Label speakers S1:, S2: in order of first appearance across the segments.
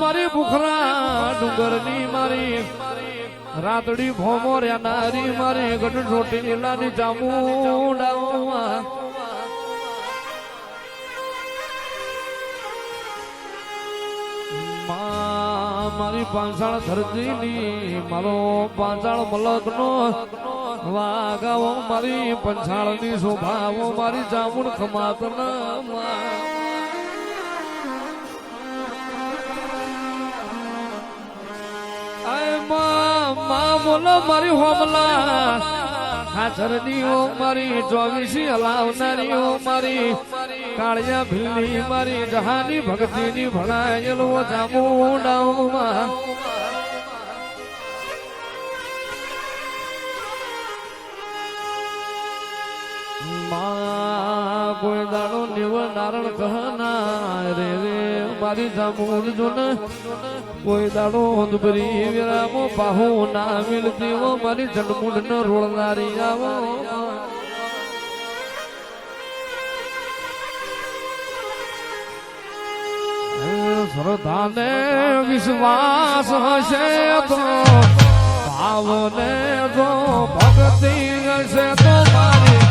S1: મારી બુખરા ડુંગરની મારી, રાતડી ભોમો નારી મારી ગઢ છોટી નીલાની ચામુંડા મારી પાંચાળ ધરતીની, મારો પાંચાળ મલકનો વાગાવો મારી, પંચાળની શોભાવો મારી ચામુંડ ખમાતના માં બોલો મારી હોમલા. ખાચરની હો મારી, ચોવીસી હો મારી, કાળિયા ભીલી મારી, જહાની ભક્તિની ભણાયેલ ઓ ચામુંડાઓમાં માં કોઈ દાડો નિવ નારણ કહના રે. મારી જામુર જોન કોઈ દાડો અંધભરી વિરામો, પાહો ના મિલતી હો, મારી જન્મુંડ ન રોળનારી આવો. શ્રદ્ધાને વિશ્વાસ હશે તો, ભાવને જો ભક્તિ હશે તો મારી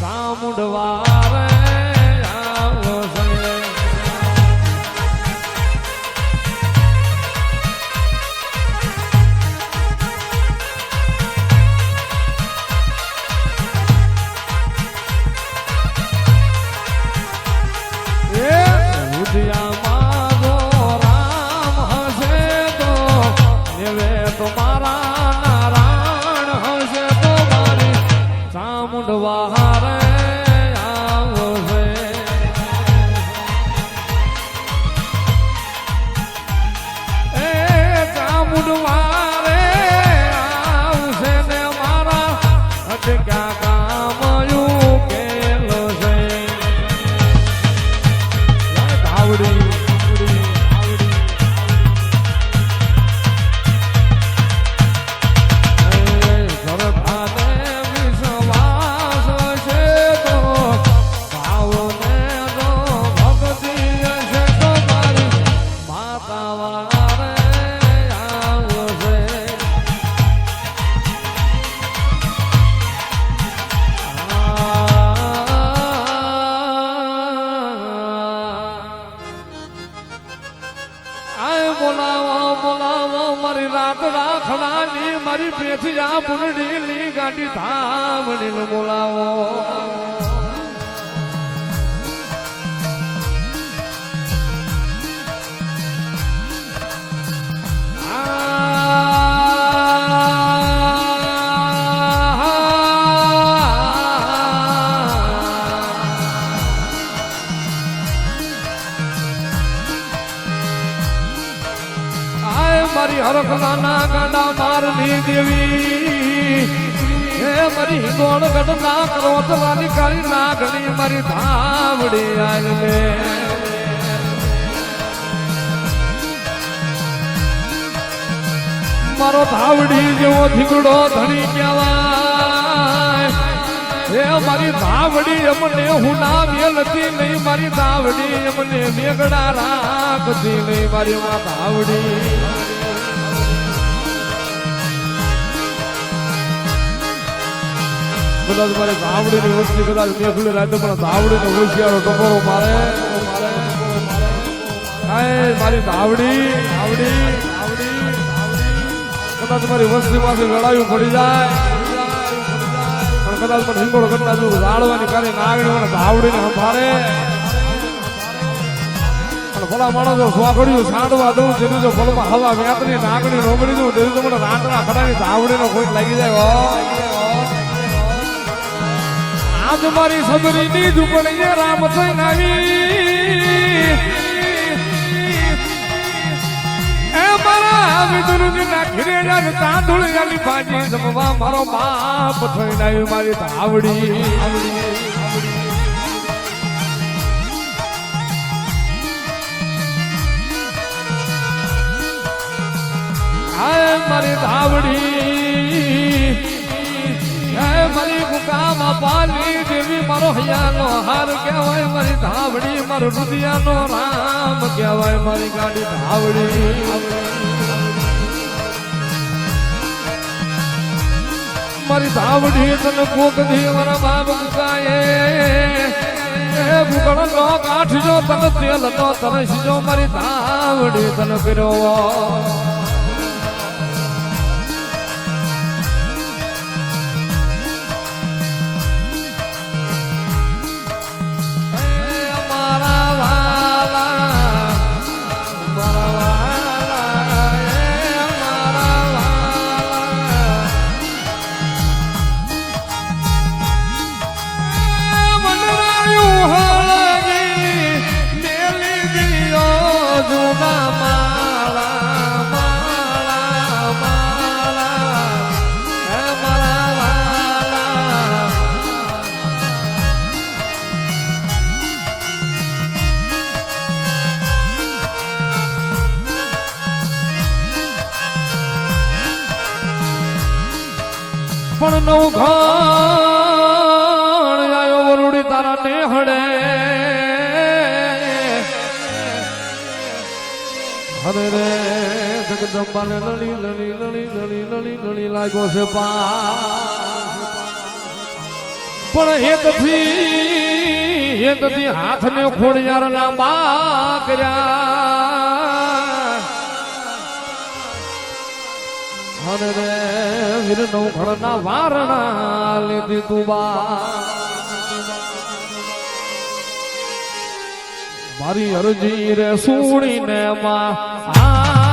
S1: સામુંડવારે નાના ગાંડા મારની દેવી. હે મારી ગોળ ગઢ ના કરો તલાની કાળી નાગણી મારી ધાવડી આય મારો ધાવડી જેવો ધીકડો ધણી કહેવાય. હે મારી ધાવડી અમને હું ના વેલતી નહીં, મારી ધાવડી અમને મેઘડા રાખતી નહીં, મારી માં ધાવડી કદાચ મારી ધાવડીની વસ્તી કદાચ મેઘલે રાતે પણ ધાવડીનો હોશિયારો ટકોરો મારે. મારી ધાવડી ધાવડી ધાવડી કદાચ મારી પાસે લડાયું પડી જાય. કદાચ પણ હિંગોળ કરતા જો રાડવાની કરે નાગણી મને ધાવડીને સંભાળે. અને ભલા માણસો સ્વાગડ્યું સાંડવા દઉં, જેનું જો ફળમાં હવા વ્યાતની નાગણી રોગડી દઉં, તેનું તો મને રાતના ખડાની ધાવડીનો કોઈ લાગી જાય. આજ મારી સબરીની ઝૂંપડી રામ થઈ નાવી એ મારા વિદુરજીના ઘીરે જાને તાંદુળ જાની ભાજી જમવા મારો બાપ થઈને આવ્યો મારી ધાવડી મારી ધાવડી મારી ગુકામાં પાલી દેવી, મારો હૈયાનો હાર કહેવાય, મારી ધાવડી, મારો રુદિયાનો રામ કહેવાય, મારી ગાડી ધાવડી. મારી ધાવડી તને કોક દી મારા બાપ મુકાય એ ભૂગળ નો કાઠજો તને તેલ નો તરસજો મારી ધાવડી તને પીરવો જગદંબાને લડી લડી લડી લડી લડી લડી લાગ્યો છે પણ હેતથી હેતથી હાથને ખોડિયાર લાંબા કર્યા હરે રે વીર નૌખડના વારણા લીધી તું બા મારી અરજી રે સુણીને માં હાર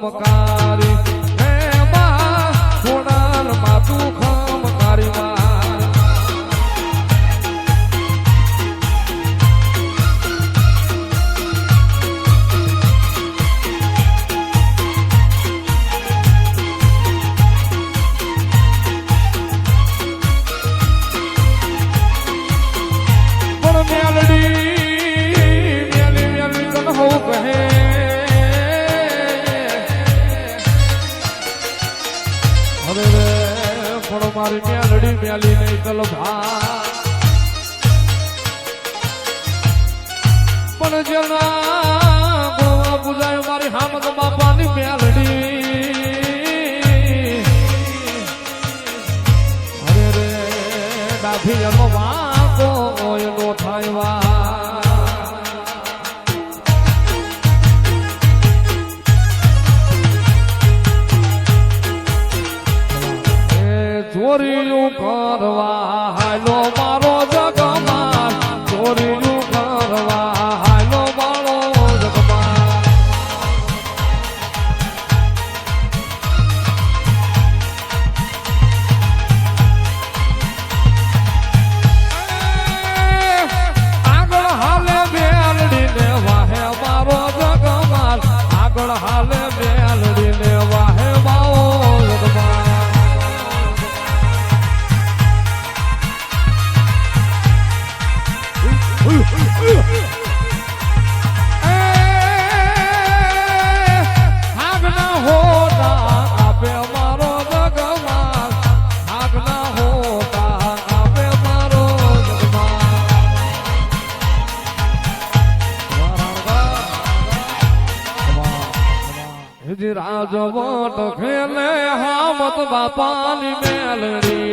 S1: તું નહીં કલભા પણ જેના ગોવા પૂજાય મારી હામદ બાપાની મેલડી જગમાલ રાજવટ ખેલે હામત બાપાની રાજવટ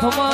S1: 정말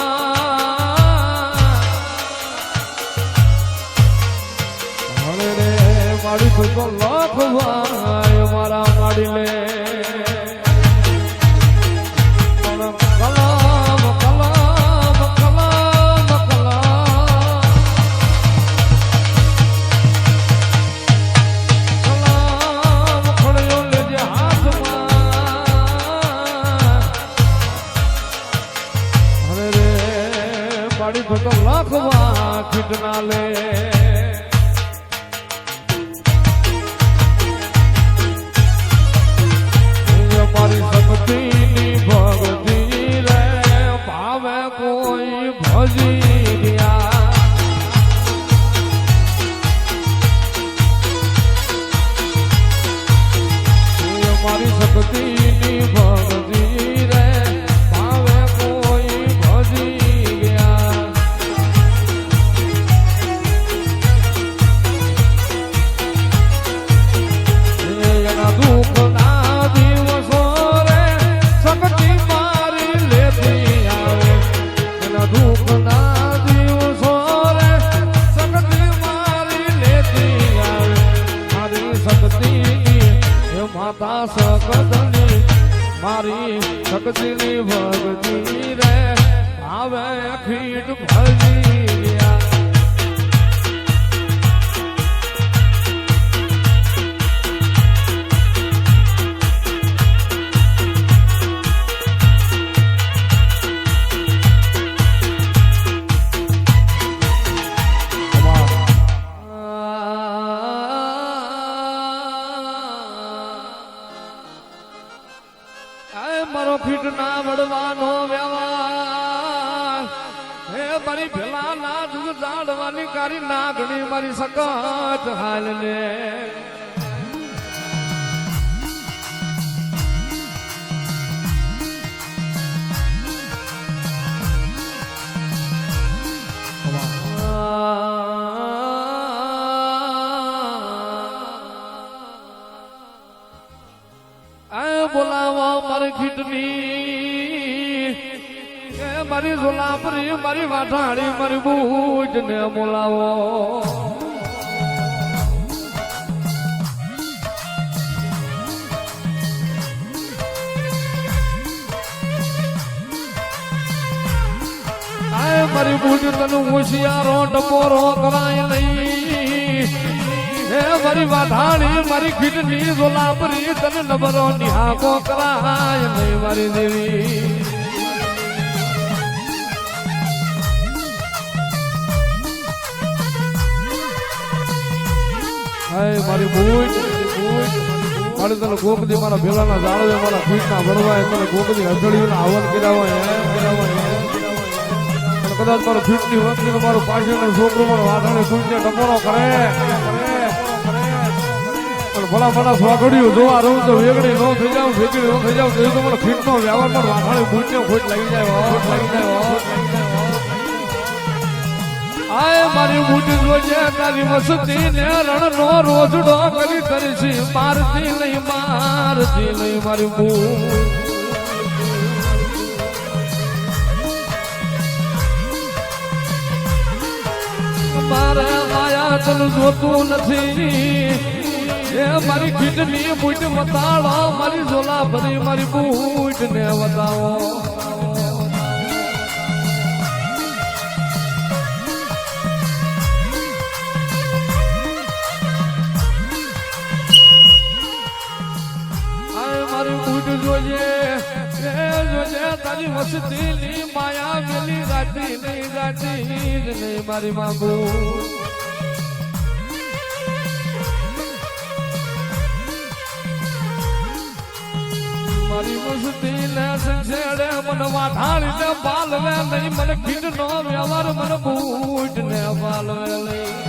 S1: મારી વાઢાણી, મારી બૂજ ને બોલાવો મારી બૂજ તને હોશિયારો, ટપોરો કરાય નહીં. હે મારી વાઢાણી, મારી ખીટની સોલાપરી તને નબરો નિહાકો કરાય નહીં, મારી દેવી. હાય, મારી બૂજ મારી તને ગોકદી, મારા ભેલાના જાળવે મારા ખીટના ભરવાય તને ગોકદી હથડીઓના આવન કરાવાય એમ કરાવાય એમ કરાવાય. પણ કદાચ મારો ફીટની વસ્તી મારું પાછળનો છોકરો મારો વાઢાને કુંજને ટપોરો કરે. પણ ભલા ભલા સ્વાગડ્યું જોવા રહું તો વેગડી ન થઈ જાવ વેગડી ન થઈ જાવ તો મને ફીટનો વ્યવહાર પણ લાગી જાય ખોટ લાગી જાય ખોટ લાગી જાય આય મારી બુટ જોજે, તારી મસ્તી ને રણ નો રોજડો કરી કરશી મારતી નહીં મારતી નહીં મારી બુટ મારે માયા તન જોતું નથી. એ મારી ખીટની બુટ બતાડો મારી ઝોલા ભરી મારી બુટ ને બતાવો તારી મસ્તી ની માયા મેલી ગાતી ની ગાતી ને મારી માગુ મારી મસ્તી ને સંછેડે મને વાઠાળી ને બાલવે નહીં મને ખીટ નો વ્યવહાર, મને બૂટ ને બાલવે નહીં